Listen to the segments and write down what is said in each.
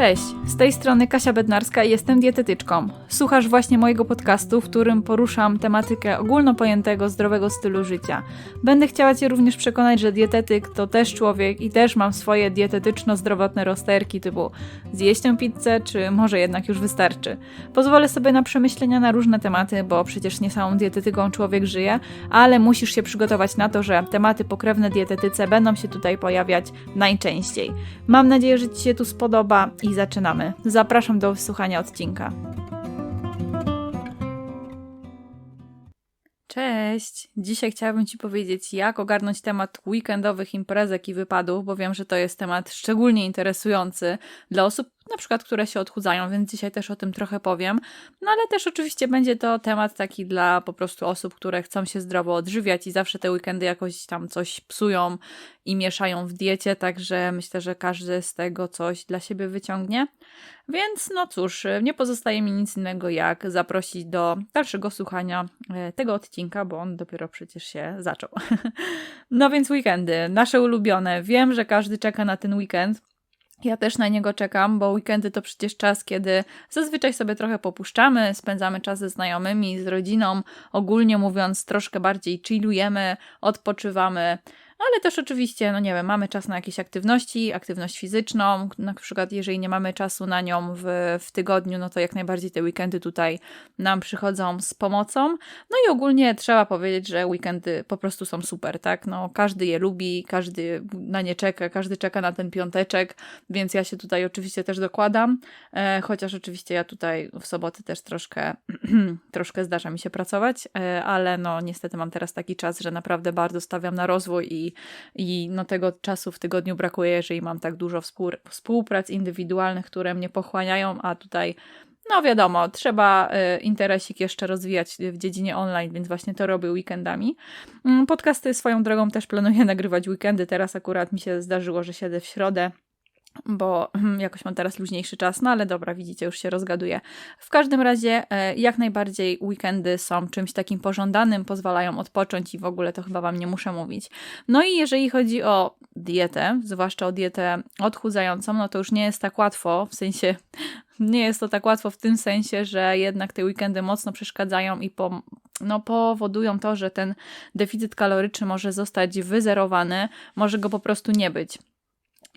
Cześć, z tej strony Kasia Bednarska i jestem dietetyczką. Słuchasz właśnie mojego podcastu, w którym poruszam tematykę ogólnopojętego zdrowego stylu życia. Będę chciała Cię również przekonać, że dietetyk to też człowiek i też mam swoje dietetyczno-zdrowotne rozterki typu zjeść tę pizzę, czy może jednak już wystarczy. Pozwolę sobie na przemyślenia na różne tematy, bo przecież nie samą dietetyką człowiek żyje, ale musisz się przygotować na to, że tematy pokrewne dietetyce będą się tutaj pojawiać najczęściej. Mam nadzieję, że Ci się tu spodoba i zaczynamy. Zapraszam do wysłuchania odcinka. Cześć! Dzisiaj chciałabym Ci powiedzieć, jak ogarnąć temat weekendowych imprezek i wypadów, bo wiem, że to jest temat szczególnie interesujący dla osób, na przykład, które się odchudzają, więc dzisiaj też o tym trochę powiem. No ale też oczywiście będzie to temat taki dla po prostu osób, które chcą się zdrowo odżywiać i zawsze te weekendy jakoś tam coś psują i mieszają w diecie, także myślę, że każdy z tego coś dla siebie wyciągnie. Więc no cóż, nie pozostaje mi nic innego jak zaprosić do dalszego słuchania e, tego odcinka, bo on dopiero przecież się zaczął. No więc weekendy, nasze ulubione. Wiem, że każdy czeka na ten weekend. Ja też na niego czekam, bo weekendy to przecież czas, kiedy zazwyczaj sobie trochę popuszczamy, spędzamy czas ze znajomymi, z rodziną, ogólnie mówiąc, troszkę bardziej chillujemy, odpoczywamy ale też oczywiście, no nie wiem, mamy czas na jakieś aktywności, aktywność fizyczną, na przykład jeżeli nie mamy czasu na nią w, w tygodniu, no to jak najbardziej te weekendy tutaj nam przychodzą z pomocą. No i ogólnie trzeba powiedzieć, że weekendy po prostu są super, tak? No każdy je lubi, każdy na nie czeka, każdy czeka na ten piąteczek, więc ja się tutaj oczywiście też dokładam, e, chociaż oczywiście ja tutaj w soboty też troszkę, troszkę zdarza mi się pracować, e, ale no niestety mam teraz taki czas, że naprawdę bardzo stawiam na rozwój i i, no tego czasu w tygodniu brakuje, jeżeli mam tak dużo współ, współprac indywidualnych, które mnie pochłaniają, a tutaj no wiadomo, trzeba y, interesik jeszcze rozwijać w dziedzinie online, więc właśnie to robię weekendami. Mm, podcasty swoją drogą też planuję nagrywać weekendy. Teraz akurat mi się zdarzyło, że siedzę w środę bo hmm, jakoś mam teraz luźniejszy czas, no ale dobra, widzicie, już się rozgaduję. W każdym razie, e, jak najbardziej weekendy są czymś takim pożądanym, pozwalają odpocząć i w ogóle to chyba Wam nie muszę mówić. No i jeżeli chodzi o dietę, zwłaszcza o dietę odchudzającą, no to już nie jest tak łatwo, w sensie nie jest to tak łatwo w tym sensie, że jednak te weekendy mocno przeszkadzają i po, no, powodują to, że ten deficyt kaloryczny może zostać wyzerowany, może go po prostu nie być.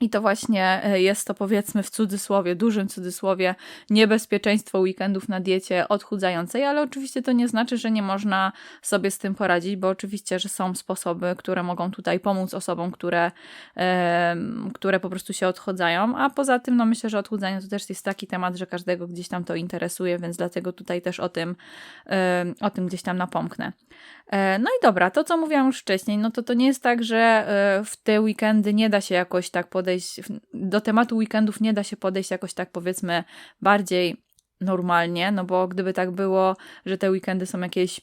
I to właśnie e, jest to powiedzmy w cudzysłowie, dużym cudzysłowie, niebezpieczeństwo weekendów na diecie odchudzającej, ale oczywiście to nie znaczy, że nie można sobie z tym poradzić, bo oczywiście, że są sposoby, które mogą tutaj pomóc osobom, które, które po prostu się odchudzają, a poza tym no myślę, że odchudzanie to też jest taki temat, że każdego gdzieś tam to interesuje, więc dlatego tutaj też o tym, o tym gdzieś tam napomknę. E, no i dobra, to co mówiłam już wcześniej, no to to nie jest tak, że e, w te weekendy nie da się jakoś tak podejść, do tematu weekendów nie da się podejść jakoś tak powiedzmy bardziej normalnie, no bo gdyby tak było, że te weekendy są jakieś,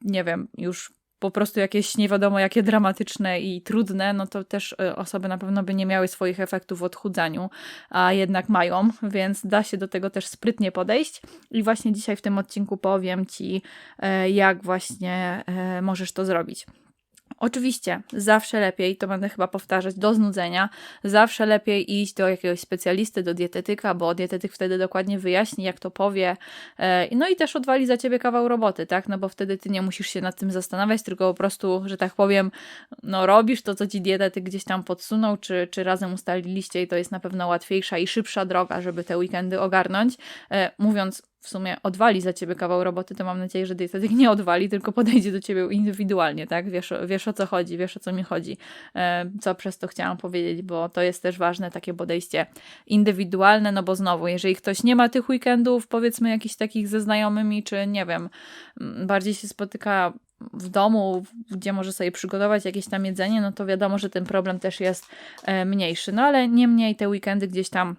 nie wiem, już po prostu jakieś nie wiadomo jakie dramatyczne i trudne, no to też e, osoby na pewno by nie miały swoich efektów w odchudzaniu, a jednak mają, więc da się do tego też sprytnie podejść. I właśnie dzisiaj w tym odcinku powiem Ci, e, jak właśnie e, możesz to zrobić. Oczywiście, zawsze lepiej, to będę chyba powtarzać do znudzenia, zawsze lepiej iść do jakiegoś specjalisty, do dietetyka, bo dietetyk wtedy dokładnie wyjaśni, jak to powie, e, no i też odwali za ciebie kawał roboty, tak? No bo wtedy ty nie musisz się nad tym zastanawiać, tylko po prostu, że tak powiem, no robisz to, co ci dietetyk gdzieś tam podsunął, czy, czy razem ustaliliście i to jest na pewno łatwiejsza i szybsza droga, żeby te weekendy ogarnąć. E, mówiąc w sumie odwali za ciebie kawał roboty, to mam nadzieję, że dietetyk nie odwali, tylko podejdzie do ciebie indywidualnie, tak? Wiesz, wiesz o co chodzi, wiesz o co mi chodzi, e, co przez to chciałam powiedzieć, bo to jest też ważne takie podejście indywidualne, no bo znowu, jeżeli ktoś nie ma tych weekendów, powiedzmy jakichś takich ze znajomymi, czy nie wiem, bardziej się spotyka w domu, gdzie może sobie przygotować jakieś tam jedzenie, no to wiadomo, że ten problem też jest e, mniejszy. No ale niemniej te weekendy gdzieś tam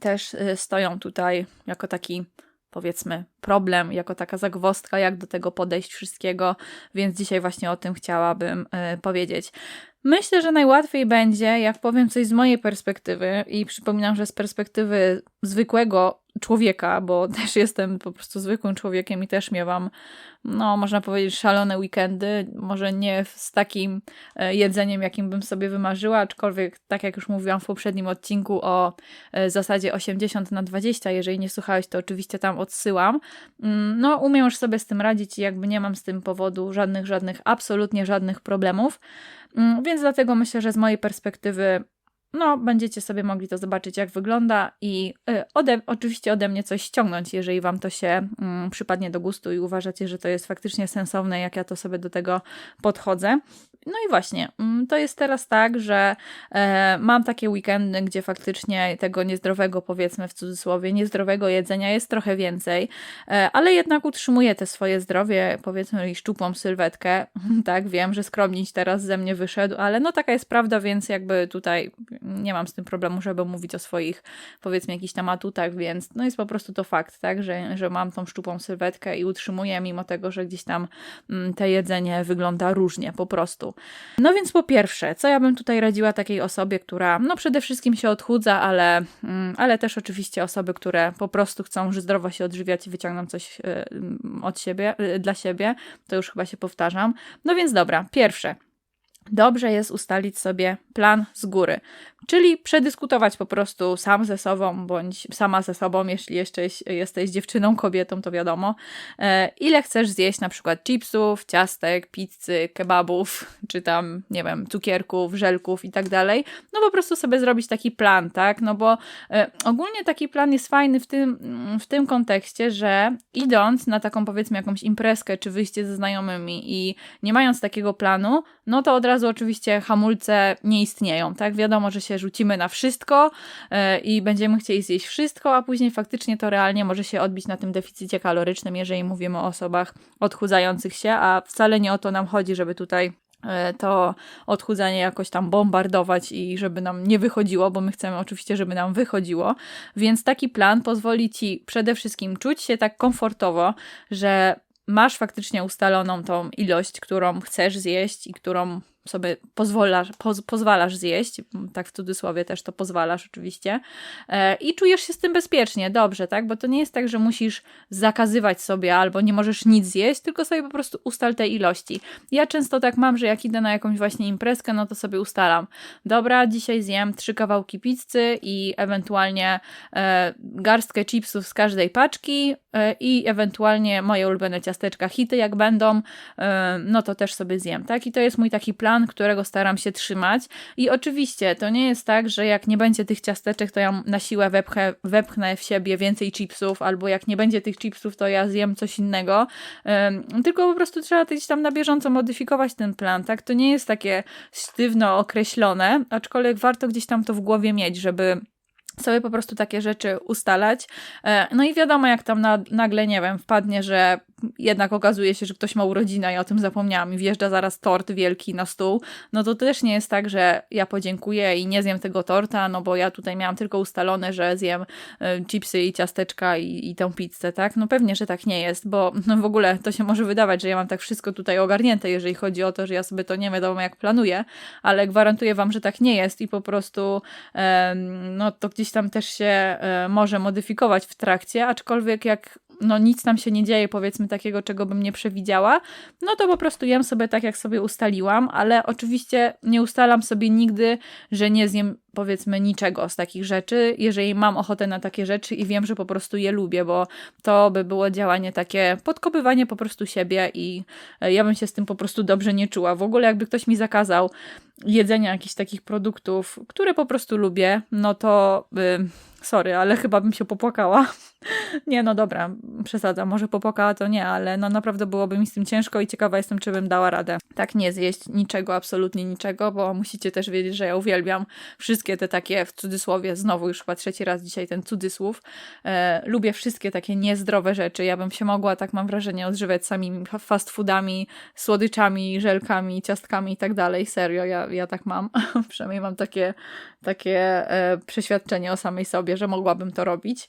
też e, stoją tutaj jako taki powiedzmy, problem, jako taka zagwostka, jak do tego podejść wszystkiego, więc dzisiaj właśnie o tym chciałabym y, powiedzieć. Myślę, że najłatwiej będzie, jak powiem coś z mojej perspektywy i przypominam, że z perspektywy zwykłego człowieka, bo też jestem po prostu zwykłym człowiekiem i też miewam, no można powiedzieć, szalone weekendy. Może nie z takim e, jedzeniem, jakim bym sobie wymarzyła, aczkolwiek, tak jak już mówiłam w poprzednim odcinku o e, zasadzie 80 na 20, jeżeli nie słuchałeś, to oczywiście tam odsyłam. Mm, no, umiem już sobie z tym radzić i jakby nie mam z tym powodu żadnych, żadnych, absolutnie żadnych problemów. Mm, więc dlatego myślę, że z mojej perspektywy no, będziecie sobie mogli to zobaczyć, jak wygląda i y, ode, oczywiście ode mnie coś ściągnąć, jeżeli Wam to się mm, przypadnie do gustu i uważacie, że to jest faktycznie sensowne, jak ja to sobie do tego podchodzę. No i właśnie, mm, to jest teraz tak, że e, mam takie weekendy, gdzie faktycznie tego niezdrowego, powiedzmy w cudzysłowie, niezdrowego jedzenia jest trochę więcej, e, ale jednak utrzymuję te swoje zdrowie, powiedzmy i szczupłą sylwetkę. tak, wiem, że skromnić teraz ze mnie wyszedł, ale no taka jest prawda, więc jakby tutaj nie mam z tym problemu, żeby mówić o swoich, powiedzmy, jakichś tam atutach, więc no jest po prostu to fakt, tak, że, że mam tą szczupłą sylwetkę i utrzymuję, mimo tego, że gdzieś tam mm, te jedzenie wygląda różnie, po prostu. No więc po pierwsze, co ja bym tutaj radziła takiej osobie, która no przede wszystkim się odchudza, ale, mm, ale też oczywiście osoby, które po prostu chcą zdrowo się odżywiać i wyciągną coś y, od siebie, y, dla siebie, to już chyba się powtarzam. No więc dobra, pierwsze, dobrze jest ustalić sobie plan z góry. Czyli przedyskutować po prostu sam ze sobą, bądź sama ze sobą, jeśli jeszcze jesteś dziewczyną, kobietą, to wiadomo, e, ile chcesz zjeść na przykład chipsów, ciastek, pizzy, kebabów, czy tam, nie wiem, cukierków, żelków i tak dalej. No po prostu sobie zrobić taki plan, tak? No bo e, ogólnie taki plan jest fajny w tym, w tym kontekście, że idąc na taką powiedzmy jakąś imprezkę, czy wyjście ze znajomymi i nie mając takiego planu, no to od razu oczywiście hamulce nie istnieją, tak? Wiadomo, że się rzucimy na wszystko e, i będziemy chcieli zjeść wszystko, a później faktycznie to realnie może się odbić na tym deficycie kalorycznym, jeżeli mówimy o osobach odchudzających się, a wcale nie o to nam chodzi, żeby tutaj e, to odchudzanie jakoś tam bombardować i żeby nam nie wychodziło, bo my chcemy oczywiście, żeby nam wychodziło. Więc taki plan pozwoli ci przede wszystkim czuć się tak komfortowo, że masz faktycznie ustaloną tą ilość, którą chcesz zjeść i którą sobie pozwalasz, poz, pozwalasz zjeść, tak w cudzysłowie też to pozwalasz oczywiście, e, i czujesz się z tym bezpiecznie, dobrze, tak? Bo to nie jest tak, że musisz zakazywać sobie albo nie możesz nic zjeść, tylko sobie po prostu ustal te ilości. Ja często tak mam, że jak idę na jakąś właśnie imprezkę, no to sobie ustalam, dobra, dzisiaj zjem trzy kawałki pizzy i ewentualnie e, garstkę chipsów z każdej paczki e, i ewentualnie moje ulubione ciasteczka hity, jak będą, e, no to też sobie zjem, tak? I to jest mój taki plan plan, którego staram się trzymać. I oczywiście to nie jest tak, że jak nie będzie tych ciasteczek, to ja na siłę wepchę, wepchnę w siebie więcej chipsów, albo jak nie będzie tych chipsów, to ja zjem coś innego. Um, tylko po prostu trzeba gdzieś tam na bieżąco modyfikować ten plan, tak? To nie jest takie sztywno określone, aczkolwiek warto gdzieś tam to w głowie mieć, żeby sobie po prostu takie rzeczy ustalać. E, no i wiadomo, jak tam nagle, nie wiem, wpadnie, że jednak okazuje się, że ktoś ma urodzinę i o tym zapomniałam i wjeżdża zaraz tort wielki na stół, no to też nie jest tak, że ja podziękuję i nie zjem tego torta, no bo ja tutaj miałam tylko ustalone, że zjem y, chipsy i ciasteczka i, i tę pizzę, tak? No pewnie, że tak nie jest, bo no w ogóle to się może wydawać, że ja mam tak wszystko tutaj ogarnięte, jeżeli chodzi o to, że ja sobie to nie wiadomo jak planuję, ale gwarantuję wam, że tak nie jest i po prostu no to gdzieś tam też się e, może modyfikować w trakcie, aczkolwiek jak no nic nam się nie dzieje, powiedzmy takiego, czego bym nie przewidziała, no to po prostu jem sobie tak, jak sobie ustaliłam, ale oczywiście nie ustalam sobie nigdy, że nie zjem powiedzmy niczego z takich rzeczy, jeżeli mam ochotę na takie rzeczy i wiem, że po prostu je lubię, bo to by było działanie takie, podkopywanie po prostu siebie i e, ja bym się z tym po prostu dobrze nie czuła. W ogóle jakby ktoś mi zakazał jedzenia jakichś takich produktów, które po prostu lubię, no to... Sorry, ale chyba bym się popłakała. nie, no dobra, przesadzam, może popłakała to nie, ale no naprawdę byłoby mi z tym ciężko i ciekawa jestem, czy bym dała radę. Tak nie zjeść niczego, absolutnie niczego, bo musicie też wiedzieć, że ja uwielbiam wszystkie te takie, w cudzysłowie, znowu już chyba trzeci raz dzisiaj ten cudzysłów, e, lubię wszystkie takie niezdrowe rzeczy. Ja bym się mogła, tak mam wrażenie, odżywiać samymi fast foodami, słodyczami, żelkami, ciastkami i tak dalej. Serio, ja, ja tak mam. Przynajmniej mam takie, takie e, przeświadczenie o samej sobie, że mogłabym to robić.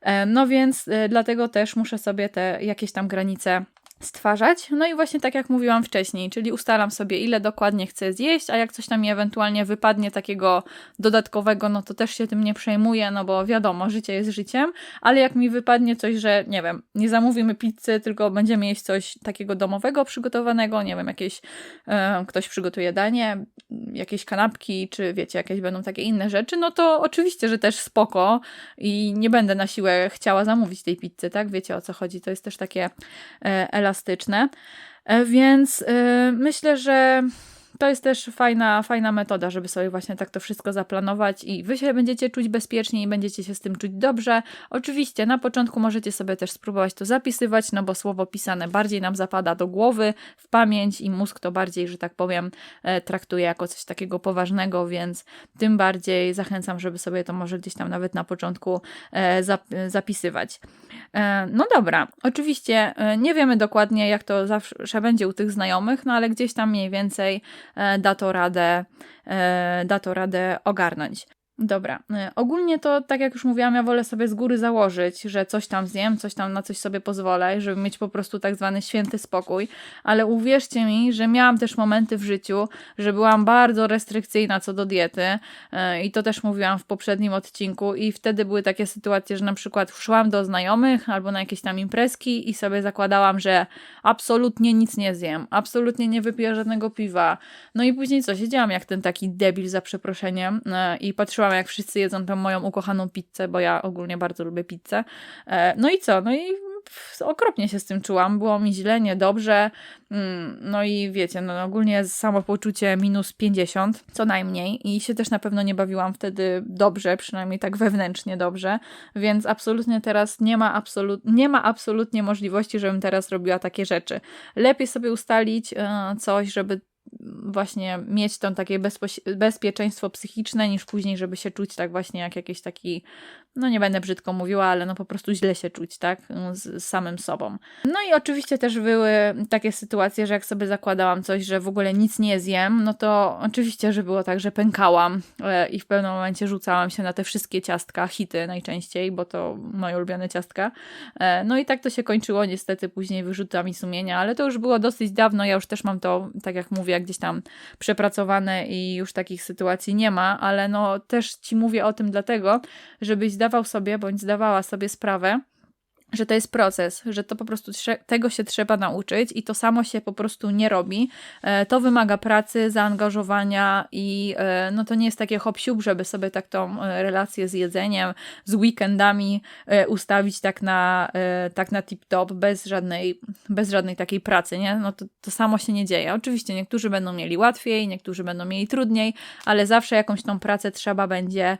E, no więc e, dlatego też muszę sobie te jakieś tam granice stwarzać. No i właśnie tak jak mówiłam wcześniej, czyli ustalam sobie ile dokładnie chcę zjeść, a jak coś tam mi ewentualnie wypadnie takiego dodatkowego, no to też się tym nie przejmuję, no bo wiadomo, życie jest życiem, ale jak mi wypadnie coś, że nie wiem, nie zamówimy pizzy, tylko będziemy jeść coś takiego domowego przygotowanego, nie wiem, jakieś e, ktoś przygotuje danie, jakieś kanapki, czy wiecie, jakieś będą takie inne rzeczy, no to oczywiście, że też spoko i nie będę na siłę chciała zamówić tej pizzy, tak? Wiecie o co chodzi, to jest też takie e, elastyczne. E, więc e, myślę, że to jest też fajna, fajna metoda, żeby sobie właśnie tak to wszystko zaplanować i wy się będziecie czuć bezpiecznie i będziecie się z tym czuć dobrze. Oczywiście na początku możecie sobie też spróbować to zapisywać, no bo słowo pisane bardziej nam zapada do głowy, w pamięć i mózg to bardziej, że tak powiem, e, traktuje jako coś takiego poważnego, więc tym bardziej zachęcam, żeby sobie to może gdzieś tam nawet na początku e, zapisywać. E, no dobra, oczywiście nie wiemy dokładnie, jak to zawsze będzie u tych znajomych, no ale gdzieś tam mniej więcej da to radę, e, da to radę ogarnąć. Dobra, y, ogólnie to tak jak już mówiłam, ja wolę sobie z góry założyć, że coś tam zjem, coś tam na coś sobie pozwolę, żeby mieć po prostu tak zwany święty spokój, ale uwierzcie mi, że miałam też momenty w życiu, że byłam bardzo restrykcyjna co do diety y, i to też mówiłam w poprzednim odcinku i wtedy były takie sytuacje, że na przykład szłam do znajomych albo na jakieś tam imprezki i sobie zakładałam, że absolutnie nic nie zjem, absolutnie nie wypiję żadnego piwa. No i później co, siedziałam jak ten taki debil za przeproszeniem y, i patrzyłam jak wszyscy jedzą tą moją ukochaną pizzę, bo ja ogólnie bardzo lubię pizzę. E, no i co? No i okropnie się z tym czułam, było mi źle, niedobrze, mm, no i wiecie, no ogólnie samopoczucie minus 50 co najmniej i się też na pewno nie bawiłam wtedy dobrze, przynajmniej tak wewnętrznie dobrze, więc absolutnie teraz nie ma, absolut, nie ma absolutnie możliwości, żebym teraz robiła takie rzeczy. Lepiej sobie ustalić e, coś, żeby właśnie mieć to takie bezpieczeństwo psychiczne, niż później, żeby się czuć tak właśnie jak jakiś taki, no nie będę brzydko mówiła, ale no po prostu źle się czuć, tak, z, samym sobą. No i oczywiście też były takie sytuacje, że jak sobie zakładałam coś, że w ogóle nic nie zjem, no to oczywiście, że było tak, że pękałam e, i w pewnym momencie rzucałam się na te wszystkie ciastka, hity najczęściej, bo to moje ulubione ciastka. E, no i tak to się kończyło niestety później wyrzutami sumienia, ale to już było dosyć dawno, ja już też mam to, tak jak mówię, gdzieś tam przepracowane i już takich sytuacji nie ma, ale no też Ci mówię o tym dlatego, żebyś zdawał sobie bądź zdawała sobie sprawę, że to jest proces, że to po prostu tego się trzeba nauczyć i to samo się po prostu nie robi. E, to wymaga pracy, zaangażowania i e, no to nie jest takie hop żeby sobie tak tą e, relację z jedzeniem, z weekendami ustawić tak na, tak na tip-top bez żadnej, bez żadnej takiej pracy, nie? No to, to samo się nie dzieje. Oczywiście niektórzy będą mieli łatwiej, niektórzy będą mieli trudniej, ale zawsze jakąś tą pracę trzeba będzie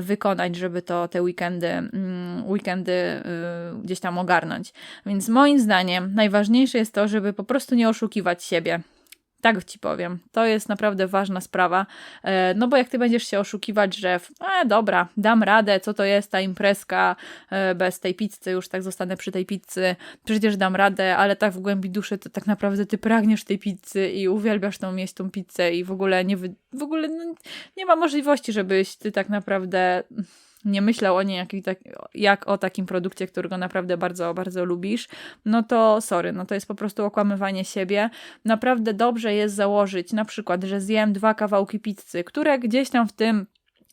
wykonać, żeby to te weekendy, mm, weekendy gdzieś tam ogarnąć. Więc moim zdaniem najważniejsze jest to, żeby po prostu nie oszukiwać siebie. Tak ci powiem. To jest naprawdę ważna sprawa. E, no bo jak ty będziesz się oszukiwać, że e, dobra, dam radę, co to jest ta imprezka e, bez tej pizzy, już tak zostanę przy tej pizzy, przecież dam radę, ale tak w głębi duszy to tak naprawdę ty pragniesz tej pizzy i uwielbiasz tą mieć tą pizzę i w ogóle nie, w ogóle no, nie ma możliwości, żebyś ty tak naprawdę nie myślał o niej jak, jak o takim produkcie, którego naprawdę bardzo, bardzo lubisz, no to sorry, no to jest po prostu okłamywanie siebie. Naprawdę dobrze jest założyć na przykład, że zjem dwa kawałki pizzy, które gdzieś tam w tym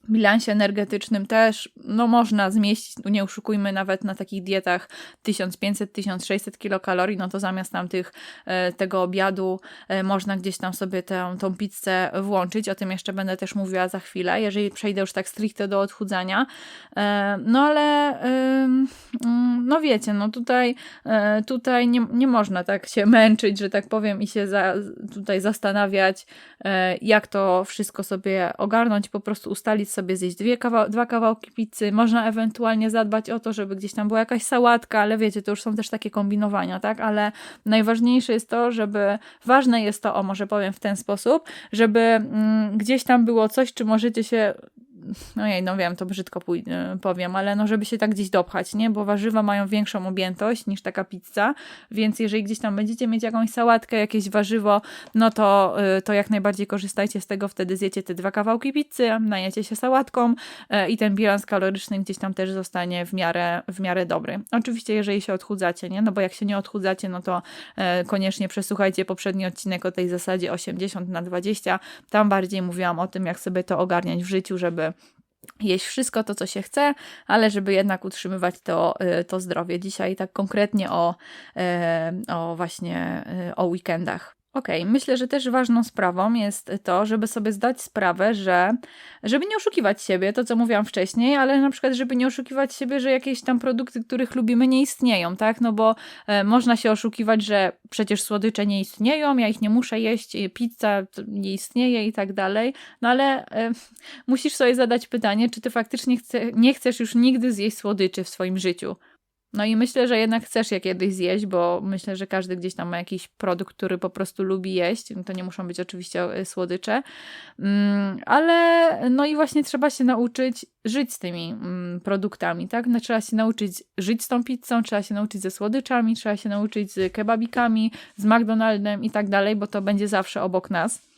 bilansie energetycznym też no, można zmieścić, nie oszukujmy, nawet na takich dietach 1500-1600 kilokalorii, no to zamiast tam tych, e, tego obiadu e, można gdzieś tam sobie tę, tą pizzę włączyć, o tym jeszcze będę też mówiła za chwilę, jeżeli przejdę już tak stricte do odchudzania, e, no ale mm, no wiecie, no tutaj, tutaj nie, nie można tak się męczyć, że tak powiem i się za, tutaj zastanawiać, jak to wszystko sobie ogarnąć, po prostu ustalić sobie zjeść dwie kawał dwa kawałki pizzy, można ewentualnie zadbać o to, żeby gdzieś tam była jakaś sałatka, ale wiecie, to już są też takie kombinowania, tak? Ale najważniejsze jest to, żeby, ważne jest to, o może powiem w ten sposób, żeby mm, gdzieś tam było coś, czy możecie się no jej, no wiem, to brzydko pój- powiem, ale no żeby się tak gdzieś dopchać, nie? Bo warzywa mają większą objętość niż taka pizza, więc jeżeli gdzieś tam będziecie mieć jakąś sałatkę, jakieś warzywo, no to, to jak najbardziej korzystajcie z tego, wtedy zjecie te dwa kawałki pizzy, najecie się sałatką i ten bilans kaloryczny gdzieś tam też zostanie w miarę, w miarę dobry. Oczywiście, jeżeli się odchudzacie, nie? No bo jak się nie odchudzacie, no to koniecznie przesłuchajcie poprzedni odcinek o tej zasadzie 80 na 20. Tam bardziej mówiłam o tym, jak sobie to ogarniać w życiu, żeby jeść wszystko to, co się chce, ale żeby jednak utrzymywać to, y, to zdrowie. Dzisiaj tak konkretnie o, y, o właśnie y, o weekendach. Okej, okay. myślę, że też ważną sprawą jest to, żeby sobie zdać sprawę, że żeby nie oszukiwać siebie, to co mówiłam wcześniej, ale na przykład, żeby nie oszukiwać siebie, że jakieś tam produkty, których lubimy, nie istnieją, tak? No bo e, można się oszukiwać, że przecież słodycze nie istnieją, ja ich nie muszę jeść, pizza nie istnieje i tak dalej, no ale e, musisz sobie zadać pytanie, czy ty faktycznie chce, nie chcesz już nigdy zjeść słodyczy w swoim życiu. No i myślę, że jednak chcesz je kiedyś zjeść, bo myślę, że każdy gdzieś tam ma jakiś produkt, który po prostu lubi jeść. No to nie muszą być oczywiście e, słodycze, mm, ale no i właśnie trzeba się nauczyć żyć z tymi mm, produktami, tak? No, trzeba się nauczyć żyć z tą pizzą, trzeba się nauczyć ze słodyczami, trzeba się nauczyć z kebabikami, z McDonaldem i tak dalej, bo to będzie zawsze obok nas.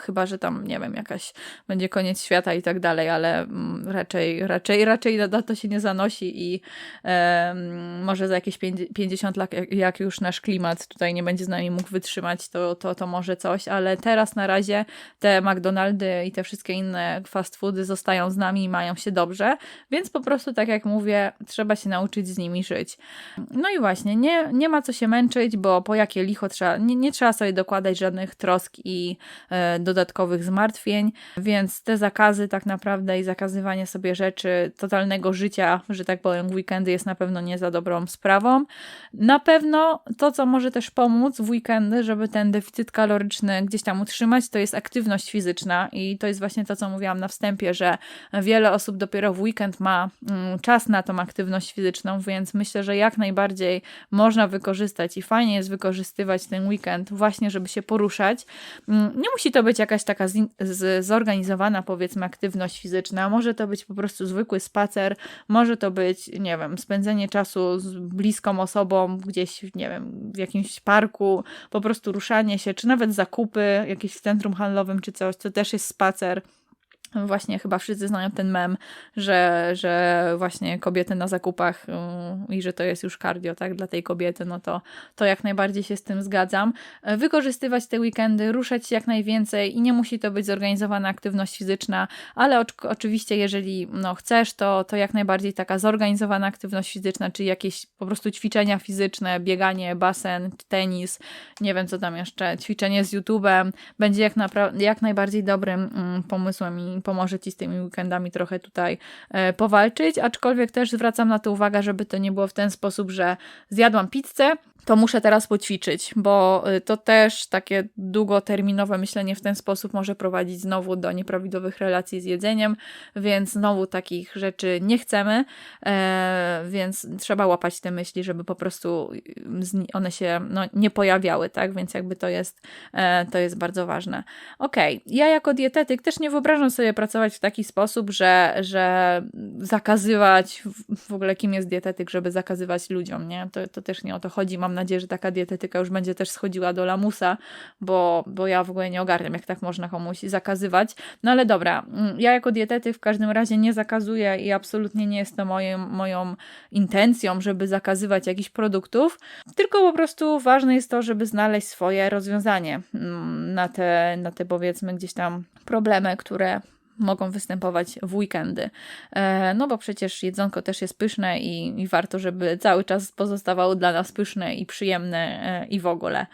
Chyba, że tam, nie wiem, jakaś będzie koniec świata i tak dalej, ale mm, raczej, raczej, raczej na to się nie zanosi i może za jakieś 50 lat, jak już nasz klimat tutaj nie będzie z nami mógł wytrzymać, to, to, to może coś, ale teraz na razie te McDonaldy i te wszystkie inne fast foody zostają z nami i mają się dobrze, więc po prostu, tak jak mówię, trzeba się nauczyć z nimi żyć. No i właśnie, nie, nie ma co się męczyć, bo po jakie licho trzeba, nie, nie trzeba sobie dokładać żadnych trosk i E, dodatkowych zmartwień, więc te zakazy tak naprawdę i zakazywanie sobie rzeczy totalnego życia, że tak powiem, weekendy jest na pewno nie za dobrą sprawą. Na pewno to, co może też pomóc w weekendy, żeby ten deficyt kaloryczny gdzieś tam utrzymać, to jest aktywność fizyczna i to jest właśnie to, co mówiłam na wstępie, że wiele osób dopiero w weekend ma mm, czas na tą aktywność fizyczną, więc myślę, że jak najbardziej można wykorzystać i fajnie jest wykorzystywać ten weekend właśnie, żeby się poruszać. Mm, nie musi to być jakaś taka z, z, zorganizowana, powiedzmy, aktywność fizyczna, może to być po prostu zwykły spacer, może to być, nie wiem, spędzenie czasu z bliską osobą gdzieś, nie wiem, w jakimś parku, po prostu ruszanie się, czy nawet zakupy jakieś w centrum handlowym, czy coś, to też jest spacer. Właśnie chyba wszyscy znają ten mem, że, że właśnie kobiety na zakupach yy, i że to jest już cardio, tak, dla tej kobiety, no to, to jak najbardziej się z tym zgadzam. Wykorzystywać te weekendy, ruszać jak najwięcej i nie musi to być zorganizowana aktywność fizyczna, ale oczywiście jeżeli no, chcesz, to, to jak najbardziej taka zorganizowana aktywność fizyczna, czyli jakieś po prostu ćwiczenia fizyczne, bieganie, basen, tenis, nie wiem co tam jeszcze, ćwiczenie z YouTube'em, będzie jak, jak najbardziej dobrym mm, pomysłem i pomoże Ci z tymi weekendami trochę tutaj e, powalczyć, aczkolwiek też zwracam na to uwagę, żeby to nie było w ten sposób, że zjadłam pizzę, to muszę teraz poćwiczyć, bo y, to też takie długoterminowe myślenie w ten sposób może prowadzić znowu do nieprawidłowych relacji z jedzeniem, więc znowu takich rzeczy nie chcemy, e, więc trzeba łapać te myśli, żeby po prostu y, one się no, nie pojawiały, tak? Więc jakby to jest, e, to jest bardzo ważne. Okej, okay. ja jako dietetyk też nie wyobrażam sobie pracować w taki sposób, że, że zakazywać, w ogóle kim jest dietetyk, żeby zakazywać ludziom, nie? To, to też nie o to chodzi. Mam mam nadzieję, że taka dietetyka już będzie też schodziła do lamusa, bo, bo ja w ogóle nie ogarniam, jak tak można komuś zakazywać. No ale dobra, mm, ja jako dietetyk w każdym razie nie zakazuję i absolutnie nie jest to moim, moją intencją, żeby zakazywać jakichś produktów, tylko po prostu ważne jest to, żeby znaleźć swoje rozwiązanie mm, na te, na te powiedzmy gdzieś tam problemy, które mogą występować w weekendy. E, no bo przecież jedzonko też jest pyszne i, i warto, żeby cały czas pozostawało dla nas pyszne i przyjemne e, i w ogóle.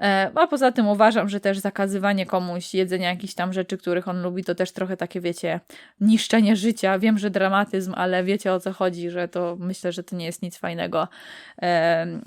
E, a poza tym uważam, że też zakazywanie komuś jedzenia jakichś tam rzeczy, których on lubi, to też trochę takie, wiecie, niszczenie życia. Wiem, że dramatyzm, ale wiecie o co chodzi, że to myślę, że to nie jest nic fajnego,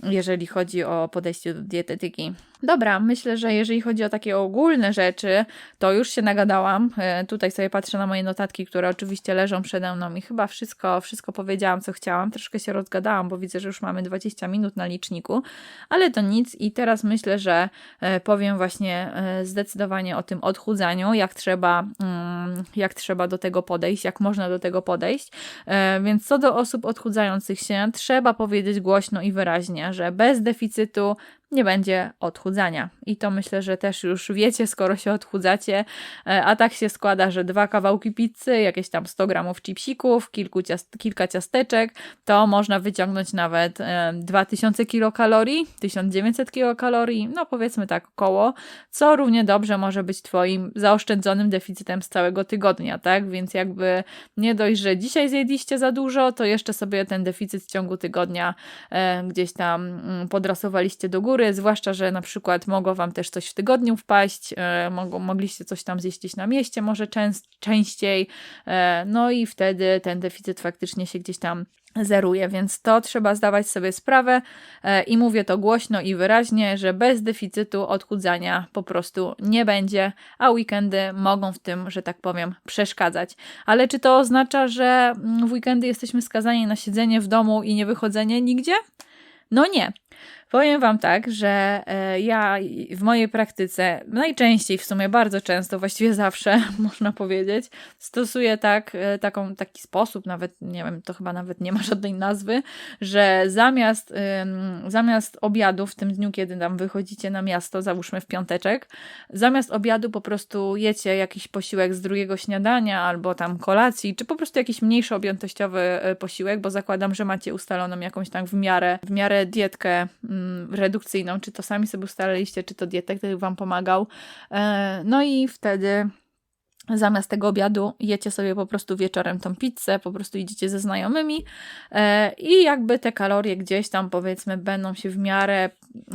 jeżeli chodzi o podejście do dietetyki. Dobra, myślę, że jeżeli chodzi o takie ogólne rzeczy, to już się nagadałam. Tutaj sobie patrzę patrzę na moje notatki, które oczywiście leżą przede mną i chyba wszystko, wszystko powiedziałam, co chciałam. Troszkę się rozgadałam, bo widzę, że już mamy 20 minut na liczniku, ale to nic i teraz myślę, że e, powiem właśnie e, zdecydowanie o tym odchudzaniu, jak trzeba, mm, jak trzeba do tego podejść, jak można do tego podejść. E, więc co do osób odchudzających się, trzeba powiedzieć głośno i wyraźnie, że bez deficytu nie będzie odchudzania. I to myślę, że też już wiecie, skoro się odchudzacie, e, a tak się składa, że dwa kawałki pizzy, jakieś tam 100 gramów chipsików, kilku ciast kilka ciasteczek, to można wyciągnąć nawet 2000 kilokalorii, 1900 kilokalorii, no powiedzmy tak około, co równie dobrze może być Twoim zaoszczędzonym deficytem z całego tygodnia, tak? Więc jakby nie dość, że dzisiaj zjedliście za dużo, to jeszcze sobie ten deficyt w ciągu tygodnia e, gdzieś tam mm, podrasowaliście do góry, zwłaszcza, że na przykład mogło Wam też coś w tygodniu wpaść, e, mogło, mogliście coś tam zjeść na mieście, może częst, częściej, e, no i wtedy ten deficyt faktycznie się gdzieś tam zeruje, więc to trzeba zdawać sobie sprawę e, i mówię to głośno i wyraźnie, że bez deficytu odchudzania po prostu nie będzie, a weekendy mogą w tym, że tak powiem, przeszkadzać. Ale czy to oznacza, że w weekendy jesteśmy skazani na siedzenie w domu i nie wychodzenie nigdzie? No nie. Powiem Wam tak, że e, ja w mojej praktyce najczęściej, w sumie bardzo często, właściwie zawsze można powiedzieć, stosuję tak, e, taką, taki sposób, nawet nie wiem, to chyba nawet nie ma żadnej nazwy, że zamiast, zamiast obiadu w tym dniu, kiedy tam wychodzicie na miasto, załóżmy w piąteczek, zamiast obiadu po prostu jecie jakiś posiłek z drugiego śniadania albo tam kolacji, czy po prostu jakiś mniejszy objętościowy e, posiłek, bo zakładam, że macie ustaloną jakąś tam w miarę, w miarę dietkę mm, redukcyjną, czy to sami sobie ustaliliście, czy to dietek, który Wam pomagał. E, no i wtedy Zamiast tego obiadu jecie sobie po prostu wieczorem tą pizzę, po prostu idziecie ze znajomymi e, i jakby te kalorie gdzieś tam powiedzmy będą się w miarę,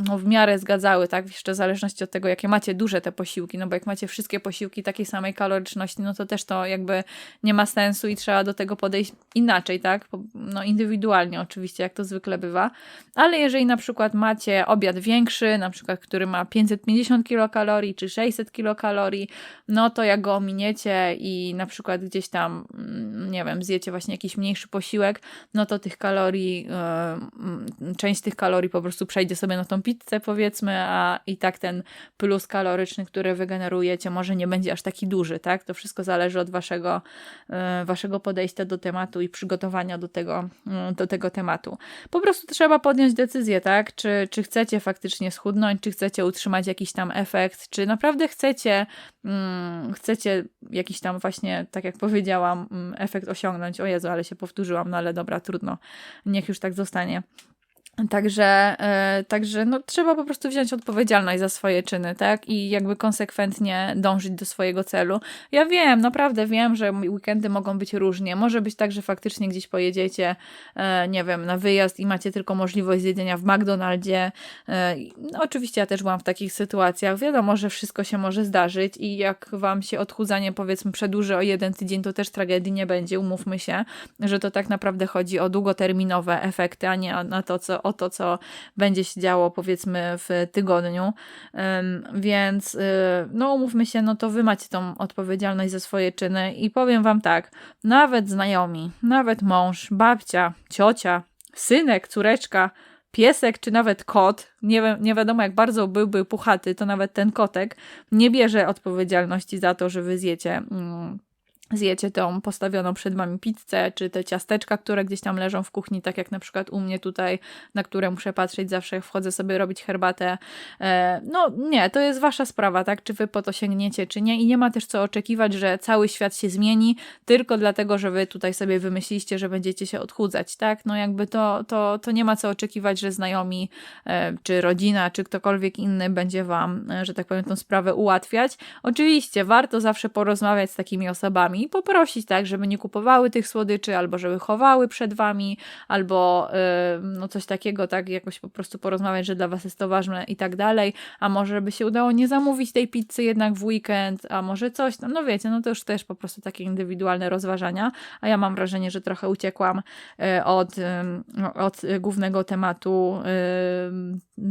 no w miarę zgadzały, tak? Jeszcze w zależności od tego, jakie macie duże te posiłki, no bo jak macie wszystkie posiłki takiej samej kaloryczności, no to też to jakby nie ma sensu i trzeba do tego podejść inaczej, tak? No indywidualnie oczywiście, jak to zwykle bywa, ale jeżeli na przykład macie obiad większy, na przykład, który ma 550 kilokalorii czy 600 kilokalorii, no to jak go ominiecie i na przykład gdzieś tam, mm, nie wiem, zjecie właśnie jakiś mniejszy posiłek, no to tych kalorii, yy, część tych kalorii po prostu przejdzie sobie na tą pizzę powiedzmy, a i tak ten plus kaloryczny, który wygenerujecie może nie będzie aż taki duży, tak? To wszystko zależy od waszego, yy, waszego podejścia do tematu i przygotowania do tego, yy, do tego tematu. Po prostu trzeba podjąć decyzję, tak? Czy, czy chcecie faktycznie schudnąć, czy chcecie utrzymać jakiś tam efekt, czy naprawdę chcecie, chcecie jakiś tam właśnie, tak jak powiedziałam, mm, efekt osiągnąć. O Jezu, ale się powtórzyłam, no ale dobra, trudno. Niech już tak zostanie. Także, e, także no, trzeba po prostu wziąć odpowiedzialność za swoje czyny, tak? I jakby konsekwentnie dążyć do swojego celu. Ja wiem, naprawdę wiem, że weekendy mogą być różnie. Może być tak, że faktycznie gdzieś pojedziecie, e, nie wiem, na wyjazd i macie tylko możliwość zjedzenia w McDonaldzie. E, no, oczywiście ja też byłam w takich sytuacjach. Wiadomo, że wszystko się może zdarzyć i jak wam się odchudzanie powiedzmy przedłuży o jeden tydzień, to też tragedii nie będzie. Umówmy się, że to tak naprawdę chodzi o długoterminowe efekty, a nie na to, co o to, co będzie się działo powiedzmy w tygodniu. Więc y, no umówmy się, no to wy macie tą odpowiedzialność za swoje czyny i powiem wam tak, nawet znajomi, nawet mąż, babcia, ciocia, synek, córeczka, piesek czy nawet kot, nie, wi nie wiadomo jak bardzo byłby puchaty, to nawet ten kotek nie bierze odpowiedzialności za to, że wy zjecie mm, zjecie tą postawioną przed wami pizzę, czy te ciasteczka, które gdzieś tam leżą w kuchni, tak jak na przykład u mnie tutaj, na które muszę patrzeć zawsze, jak wchodzę sobie robić herbatę. E, no nie, to jest wasza sprawa, tak, czy wy po to sięgniecie, czy nie i nie ma też co oczekiwać, że cały świat się zmieni tylko dlatego, że wy tutaj sobie wymyśliście, że będziecie się odchudzać, tak, no jakby to, to, to nie ma co oczekiwać, że znajomi, e, czy rodzina, czy ktokolwiek inny będzie wam, e, że tak powiem, tą sprawę ułatwiać. Oczywiście warto zawsze porozmawiać z takimi osobami, i poprosić, tak, żeby nie kupowały tych słodyczy, albo żeby chowały przed wami, albo yy, no coś takiego, tak, jakoś po prostu porozmawiać, że dla was jest to ważne i tak dalej, a może by się udało nie zamówić tej pizzy jednak w weekend, a może coś no wiecie, no to już też po prostu takie indywidualne rozważania, a ja mam wrażenie, że trochę uciekłam yy, od, yy, od głównego tematu,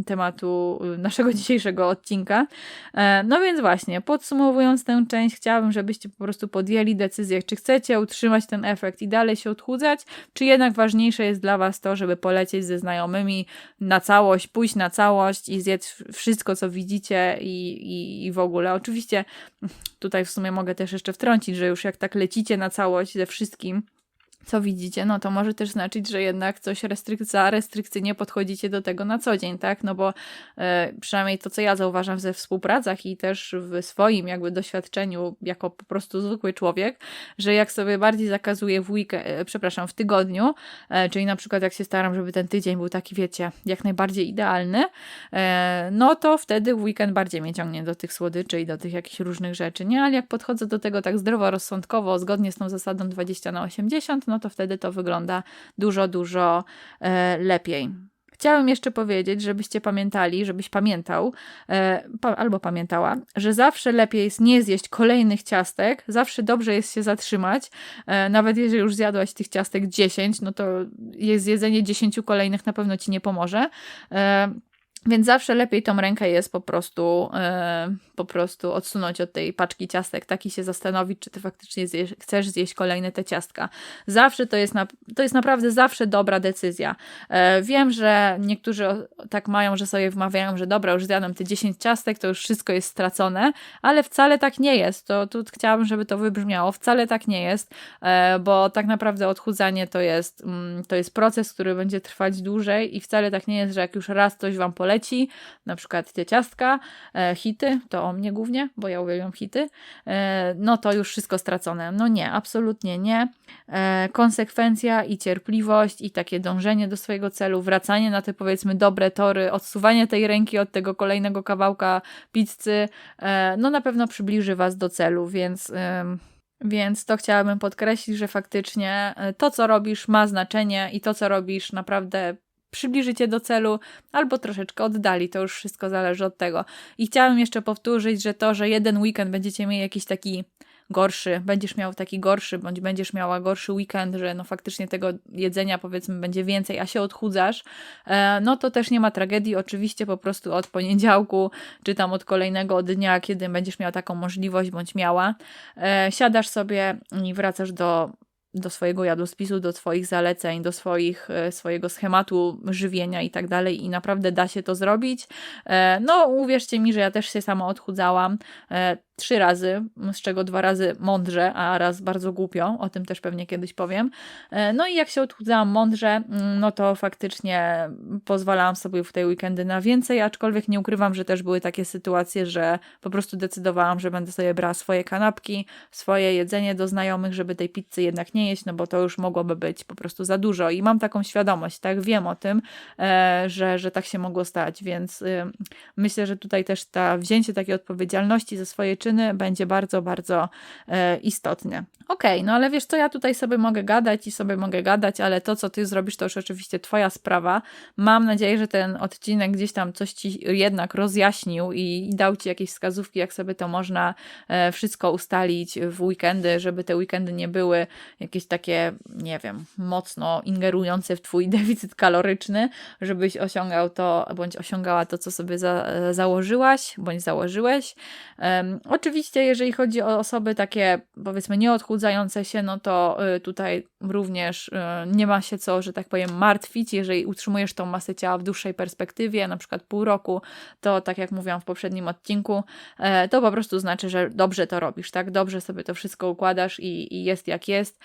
tematu naszego dzisiejszego odcinka. E, no więc właśnie, podsumowując tę część, chciałabym, żebyście po prostu podjęli decyzję, czy chcecie utrzymać ten efekt i dalej się odchudzać, czy jednak ważniejsze jest dla Was to, żeby polecieć ze znajomymi na całość, pójść na całość i zjedz wszystko, co widzicie i, i, i w ogóle. Oczywiście tutaj w sumie mogę też jeszcze wtrącić, że już jak tak lecicie na całość ze wszystkim, co widzicie, no to może też znaczyć, że jednak coś restryk za restrykcyjnie podchodzicie do tego na co dzień, tak? No bo e, przynajmniej to, co ja zauważam ze współpracach i też w swoim jakby doświadczeniu jako po prostu zwykły człowiek, że jak sobie bardziej zakazuję w weekend, e, przepraszam, w tygodniu, e, czyli na przykład jak się staram, żeby ten tydzień był taki, wiecie, jak najbardziej idealny, e, no to wtedy weekend bardziej mnie ciągnie do tych słodyczy i do tych jakichś różnych rzeczy, nie? Ale jak podchodzę do tego tak zdroworozsądkowo, zgodnie z tą zasadą 20 na 80, no to wtedy to wygląda dużo, dużo e, lepiej. Chciałam jeszcze powiedzieć, żebyście pamiętali, żebyś pamiętał e, pa, albo pamiętała, że zawsze lepiej jest nie zjeść kolejnych ciastek, zawsze dobrze jest się zatrzymać. E, nawet jeżeli już zjadłaś tych ciastek 10, no to zjedzenie 10 kolejnych na pewno ci nie pomoże. E, więc zawsze lepiej tą rękę jest po prostu, yy, po prostu odsunąć od tej paczki ciastek, tak i się zastanowić, czy ty faktycznie zjesz, chcesz zjeść kolejne te ciastka. Zawsze to jest, na, to jest naprawdę zawsze dobra decyzja. Yy, wiem, że niektórzy tak mają, że sobie wmawiają, że dobra, już zjadłem te 10 ciastek, to już wszystko jest stracone, ale wcale tak nie jest. To tu chciałabym, żeby to wybrzmiało. Wcale tak nie jest, yy, bo tak naprawdę odchudzanie to jest, mm, to jest proces, który będzie trwać dłużej i wcale tak nie jest, że jak już raz coś wam poleci, poleci, na przykład te ciastka, e, hity, to o mnie głównie, bo ja uwielbiam hity, e, no to już wszystko stracone. No nie, absolutnie nie. E, konsekwencja i cierpliwość i takie dążenie do swojego celu, wracanie na te powiedzmy dobre tory, odsuwanie tej ręki od tego kolejnego kawałka pizzy, no na pewno przybliży Was do celu, więc... Więc to chciałabym podkreślić, że faktycznie to, co robisz, ma znaczenie i to, co robisz, naprawdę przybliży cię do celu, albo troszeczkę oddali. To już wszystko zależy od tego. I chciałam jeszcze powtórzyć, że to, że jeden weekend będziecie mieli jakiś taki gorszy, będziesz miał taki gorszy, bądź będziesz miała gorszy weekend, że no faktycznie tego jedzenia powiedzmy będzie więcej, a się odchudzasz, e, no to też nie ma tragedii. Oczywiście po prostu od poniedziałku, czy tam od kolejnego dnia, kiedy będziesz miała taką możliwość, bądź miała, e, siadasz sobie i wracasz do do swojego jadłospisu, do Twoich zaleceń, do swoich, e, swojego schematu żywienia i tak dalej i naprawdę da się to zrobić. E, no, uwierzcie mi, że ja też się sama odchudzałam. Trzy razy, z czego dwa razy mądrze, a raz bardzo głupio, o tym też pewnie kiedyś powiem. E, no i jak się odchudzałam mądrze, mm, no to faktycznie pozwalałam sobie w tej weekendy na więcej, aczkolwiek nie ukrywam, że też były takie sytuacje, że po prostu decydowałam, że będę sobie brała swoje kanapki, swoje jedzenie do znajomych, żeby tej pizzy jednak nie jeść, no bo to już mogłoby być po prostu za dużo i mam taką świadomość, tak, wiem o tym, e, że, że tak się mogło stać, więc myślę, że tutaj też ta wzięcie takiej odpowiedzialności za swoje czyny dziewczyny będzie bardzo, bardzo e, istotne. Okej, okay, no ale wiesz co, ja tutaj sobie mogę gadać i sobie mogę gadać, ale to, co ty zrobisz, to już oczywiście twoja sprawa. Mam nadzieję, że ten odcinek gdzieś tam coś ci jednak rozjaśnił i, i dał ci jakieś wskazówki, jak sobie to można e, wszystko ustalić w weekendy, żeby te weekendy nie były jakieś takie, nie wiem, mocno ingerujące w twój deficyt kaloryczny, żebyś osiągał to, bądź osiągała to, co sobie za, założyłaś, bądź założyłeś. Oczywiście, jeżeli chodzi o osoby takie, powiedzmy, nieodchudzające się, no to y, tutaj również y, nie ma się co, że tak powiem, martwić. Jeżeli utrzymujesz tą masę ciała w dłuższej perspektywie, na przykład pół roku, to tak jak mówiłam w poprzednim odcinku, e, to po prostu znaczy, że dobrze to robisz, tak? Dobrze sobie to wszystko układasz i, i jest jak jest,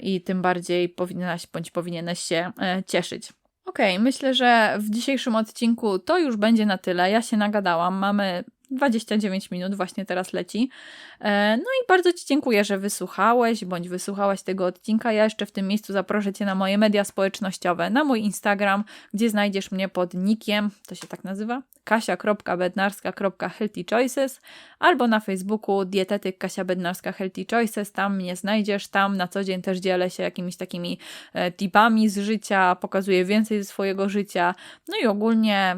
i tym bardziej powinnaś bądź powinieneś się e, cieszyć. Okay, myślę, że w dzisiejszym odcinku to już będzie na tyle. Ja się nagadałam. Mamy 29 minut właśnie teraz leci. E, no i bardzo Ci dziękuję, że wysłuchałeś bądź wysłuchałaś tego odcinka. Ja jeszcze w tym miejscu zaproszę Cię na moje media społecznościowe, na mój Instagram, gdzie znajdziesz mnie pod nickiem, to się tak nazywa, kasia.bednarska.healthychoices albo na Facebooku dietetyk Kasia Bednarska Healthy Choices, tam mnie znajdziesz, tam na co dzień też dzielę się jakimiś takimi e, tipami z życia, pokazuję więcej ze swojego życia, no i ogólnie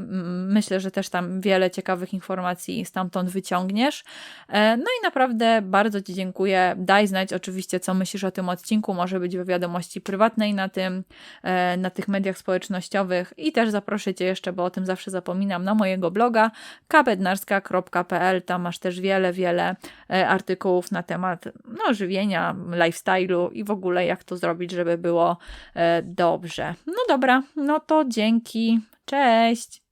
myślę, że też tam wiele ciekawych informacji stamtąd wyciągniesz. E, no i naprawdę naprawdę bardzo Ci dziękuję. Daj znać oczywiście, co myślisz o tym odcinku. Może być w wiadomości prywatnej na tym, e, na tych mediach społecznościowych i też zaproszę Cię jeszcze, bo o tym zawsze zapominam, na mojego bloga kabednarska.pl. Tam masz też wiele, wiele e, artykułów na temat no, żywienia, lifestyle'u i w ogóle jak to zrobić, żeby było e, dobrze. No dobra, no to dzięki. Cześć!